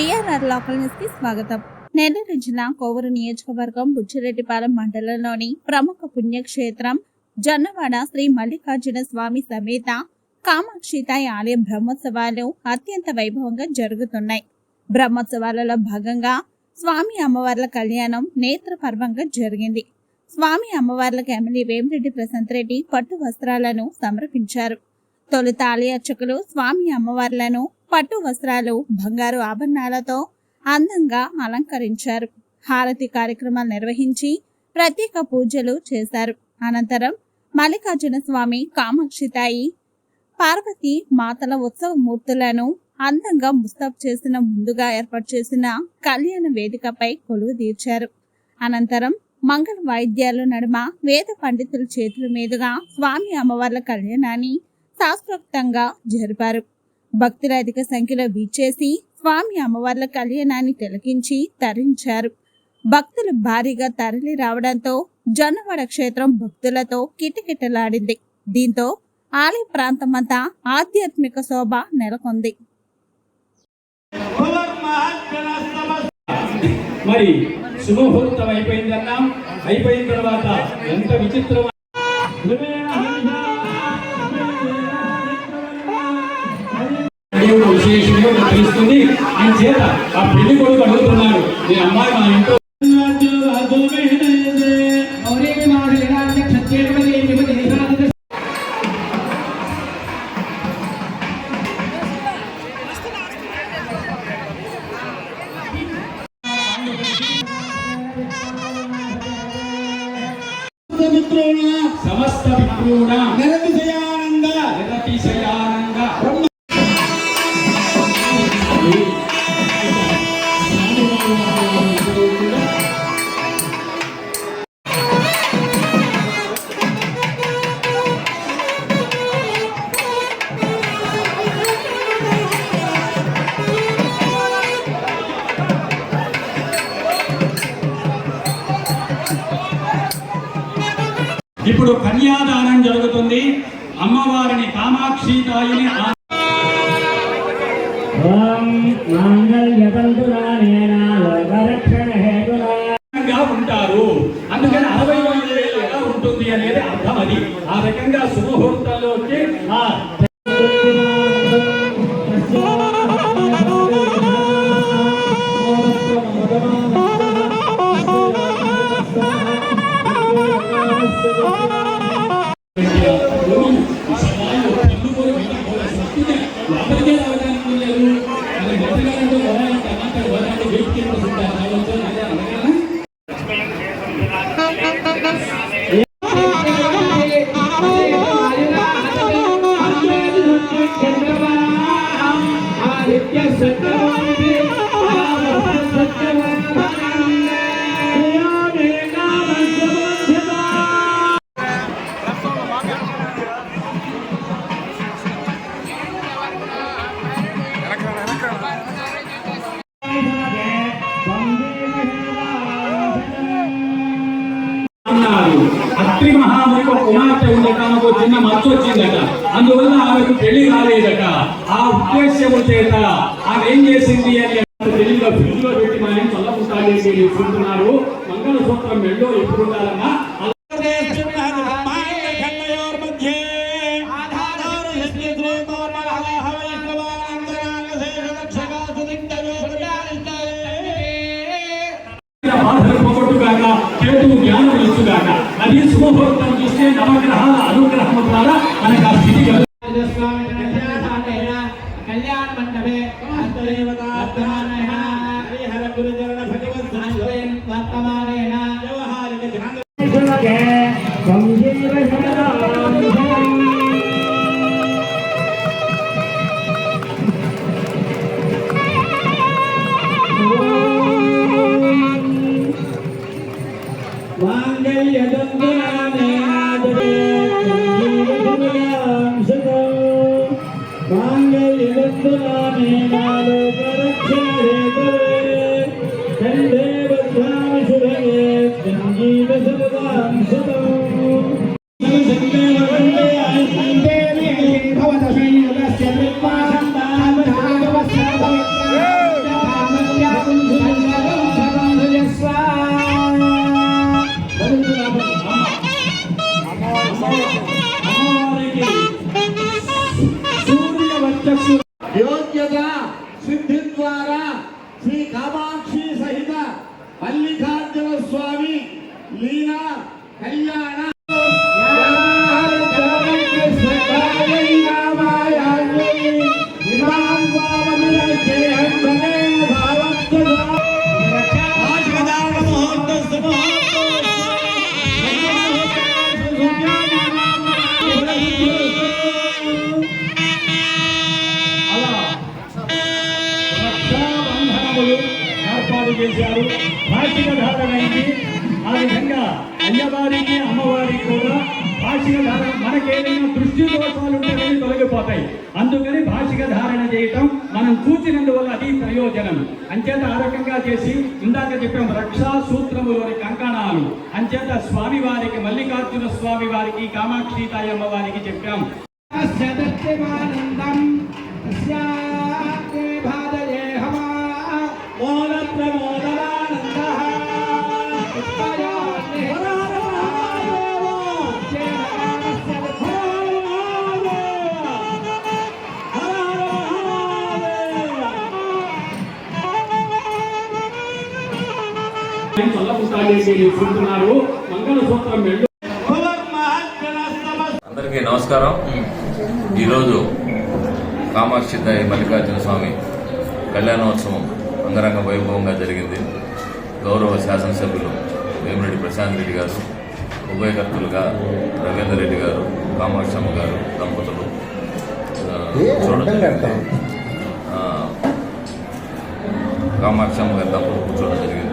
BRR local న్యూస్కి స్వాగతం. నెల్లూరు జిల్లా కోవూరు నియోజకవర్గం బుచ్చిరెడ్డిపాలెం మండలంలోని ప్రముఖ పుణ్యక్షేత్రం జొన్నవాడ శ్రీ మల్లికార్జున స్వామి సమేత కామాక్షితాయి ఆలయ బ్రహ్మోత్సవాలు అత్యంత వైభవంగా జరుగుతున్నాయి. బ్రహ్మోత్సవాలలో భాగంగా స్వామి అమ్మవార్ల కళ్యాణం నేత్ర పర్వంగా జరిగింది. స్వామి అమ్మవార్లకు ఎమ్మెల్యే వేమిరెడ్డి ప్రశాంత్ రెడ్డి పట్టు వస్త్రాలను సమర్పించారు. తొలుత ఆలయ అర్చకులు స్వామి అమ్మవార్లను పట్టు వస్త్రాలు బంగారు ఆభరణాలతో అందంగా అలంకరించారు. హారతి కార్యక్రమాలు నిర్వహించి ప్రత్యేక పూజలు చేశారు. అనంతరం మల్లికార్జున స్వామి కామాక్షితాయి పార్వతి మాతల ఉత్సవ మూర్తులను అందంగా ముస్తాబ్ చేసిన ముందుగా ఏర్పాటు చేసిన కళ్యాణ వేదికపై కొలువు తీర్చారు. అనంతరం మంగళ వాయిద్యాలు నడుమ వేద పండితుల చేతుల మీదుగా స్వామి అమ్మవార్ల కళ్యాణాన్ని శాస్త్రోక్తంగా జరిపారు. భక్తులు అధిక సంఖ్యలో వీచేసి స్వామి అమ్మవార్ల కళ్యాణాన్ని తిలకించి తరించారు. భక్తులు భారీగా తరలి రావడంతో జొన్నవాడ క్షేత్రం భక్తులతో కిటకిటలాడింది. దీంతో ఆలయ ప్రాంతమంతా ఆధ్యాత్మిక శోభ నెలకొంది. మరి శుభముహూర్తం అయిపోయిందన్నాం? అయిపోయిన తర్వాత ఎంత విచిత్రం దేవుడు విశేషంగా తెలుస్తుంది అని చేత ఆ పెళ్ళి కొడుకు అడుగుతున్నాడు. మీ అమ్మాయి మా ఇంట్లో సమస్త విప్రూణ నిరతిశయానంద నిరతిశయానంద ఇప్పుడు కన్యాదానం జరుగుతుంది. అమ్మవారిని కామాక్షి తాయిని ఉంటారు. అందుకని అరవై ఐదు వేలు ఎలా ఉంటుంది అనేది అర్థం అది. ఆ రకంగా శుభముహూర్తాల్లో అత్రి మహాముని కుమార్తె ఉందట ఆమెకు చిన్న మచ్చ వచ్చిందట అందువల్ల ఆమెకు పెళ్ళి కాలేదట. ఆ ఉద్దేశ్యము చేత ఆమె ఏం చేసింది అని తెలివిగా ఫ్రిడ్జ్లో పెట్టి మా ఆయన చల్లకుంటాలి చూస్తున్నారు మంగళ సూత్రం మెళ్ళో ఎప్పుడు ఉండాలన్నా జ్ఞానం అది శుభముహూర్తం చూస్తే నవగ్రహాల అనుగ్రహం ద్వారా మనకు ఆ స్థితి বন্ধু আমি মালগা భాషిక ధారణ మనకేదైనా దృష్టి దోషాలు ఉంటేనే తొలగిపోతాయి. అందుకని భాషిక ధారణ చేయటం మనం చూసినందువల్ల అది ప్రయోజనం. అంచేత ఆ రకంగా చేసి ఇందాక చెప్పాం రక్షా సూత్రములోని కంకణాలు. అంచేత స్వామి వారికి మల్లికార్జున స్వామి వారికి కామాక్షి తాయమ్మ వారికి చెప్పాం అందరికీ నమస్కారం. ఈరోజు కామాక్షి మల్లికార్జున స్వామి కళ్యాణోత్సవం అంగరంగ వైభవంగా జరిగింది. గౌరవ శాసనసభ్యులు వేమిరెడ్డి ప్రశాంత్ రెడ్డి గారు ఉభయకర్తలుగా రవీందర్ రెడ్డి గారు కామాక్షమ్మ గారు దంపతులు. చూడడం కామాక్షమ్మ గారి దంపతులు కూర్చోవడం జరిగింది.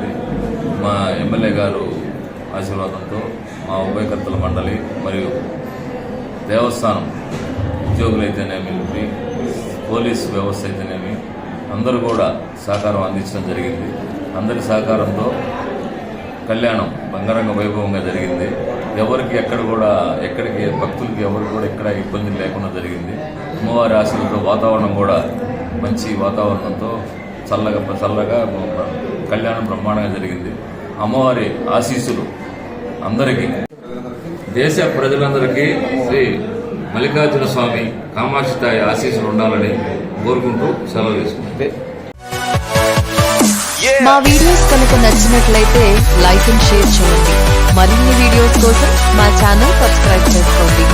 మా ఎమ్మెల్యే గారు ఆశీర్వాదంతో మా ఉభయకర్తల మండలి మరియు దేవస్థానం ఉద్యోగులైతేనేమి పోలీస్ వ్యవస్థ అయితేనేమి అందరూ కూడా సహకారం అందించడం జరిగింది. అందరి సహకారంతో కళ్యాణం బంగారంగ వైభవంగా జరిగింది. ఎవరికి ఎక్కడ కూడా ఎక్కడికి భక్తులకి ఎవరికి కూడా ఎక్కడ ఇబ్బంది లేకుండా జరిగింది. అమ్మవారి ఆశీర్వాదంతో వాతావరణం కూడా మంచి వాతావరణంతో చల్లగా చల్లగా కళ్యాణం బ్రహ్మాండంగా జరిగింది. అమ్మవారి ఆశీస్సులు అందరికీ. దేశ ప్రజలందరికీ శ్రీ మల్లికార్జున స్వామి కామాక్షితాయి ఆశీస్సులు ఉండాలని కోరుకుంటూ సెలవు తీసుకుంటే. మా వీడియోస్ కనుక నచ్చినట్లయితే లైక్ అండ్ షేర్ చేయండి. మరిన్ని వీడియోస్ కోసం మా ఛానల్ సబ్స్క్రైబ్ చేసుకోండి.